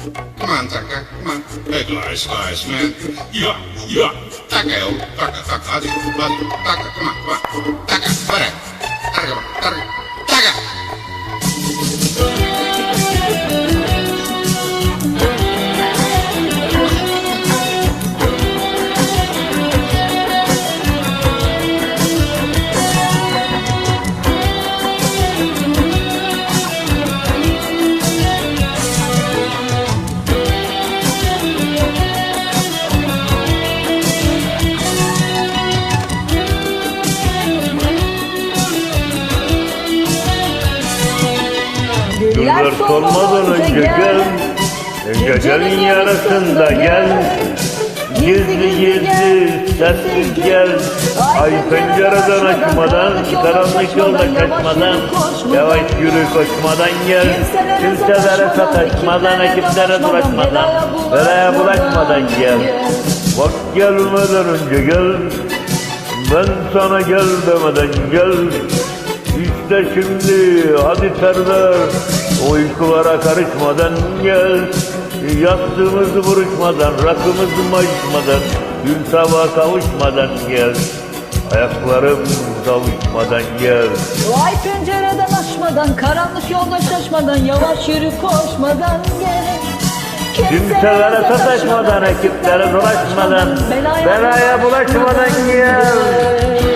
Come on, Tucker. Come on. Hey, guys, guys, man. Yeah, yeah. Tucker, yo. Tucker, Tucker. Tucker, come on, come on. Güller solmadan önce gel. Gecenin yarısında gel. Gizli gizli sessiz gel. Ay pencereden açmadan Karanlık yolda kaçmadan Yavaş yürü koşmadan gel. Kimselere sataşmadan Ekiplere dolaşmadan Belaya bulaşmadan gel. Bak gelmeden önce gel. Ben sana gel demeden gel işte şimdi hadi Serdar. Uykulara karışmadan gel. Yastığımızı vuruşmadan Rakımızı mayışmadan Gün sabaha kavuşmadan gel. Ayaklarım kavuşmadan gel. Vay pencereden açmadan, karanlık yolda şaşmadan, yavaş yürü koşmadan gel. Kimselere sataşmadan Ekiplere dolaşmadan Belaya bulaşmadan gel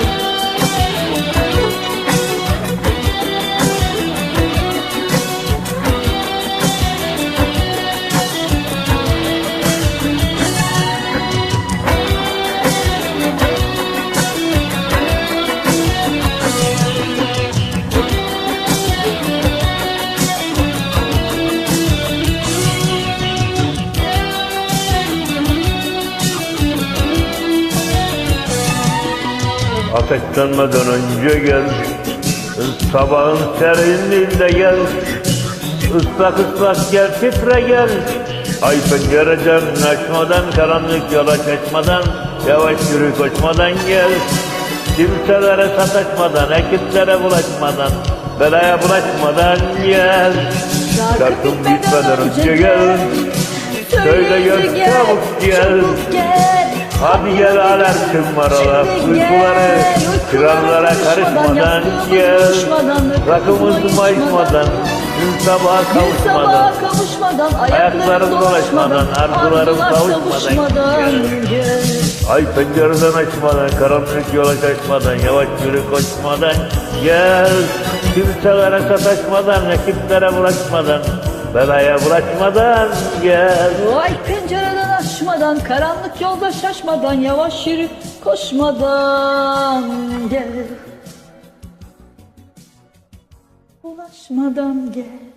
Ateşlenmeden önce gel Sabahın serinliğinde gel Islak ıslak gel titre gel. Ay pencereden açmadan Karanlık yola kaçmadan Yavaş yürü koşmadan gel. Kimselere sataşmadan Ekiplere bulaşmadan Belaya bulaşmadan gel. Şarkım bitmeden önce gel. Söyle gel. çabuk gel Hadi gel alem tüm maralar Uykuları krallara karışmadan gel. Rakımızı mayışmadan Gün sabaha kavuşmadan. Ayaklarım dolaşmadan, arzularım kavuşmadan gel. Ay pencereden açmadan Karanlık yola kaçmadan Yavaş yürü koşmadan Gel. Kimselere sataşmadan Ekiplere bulaşmadan Belaya bulaşmadan Gel. Vay pencereden açmadan, karanlık yolda şaşmadan, yavaş yürü koşmadan gel. Ulaşmadan gel.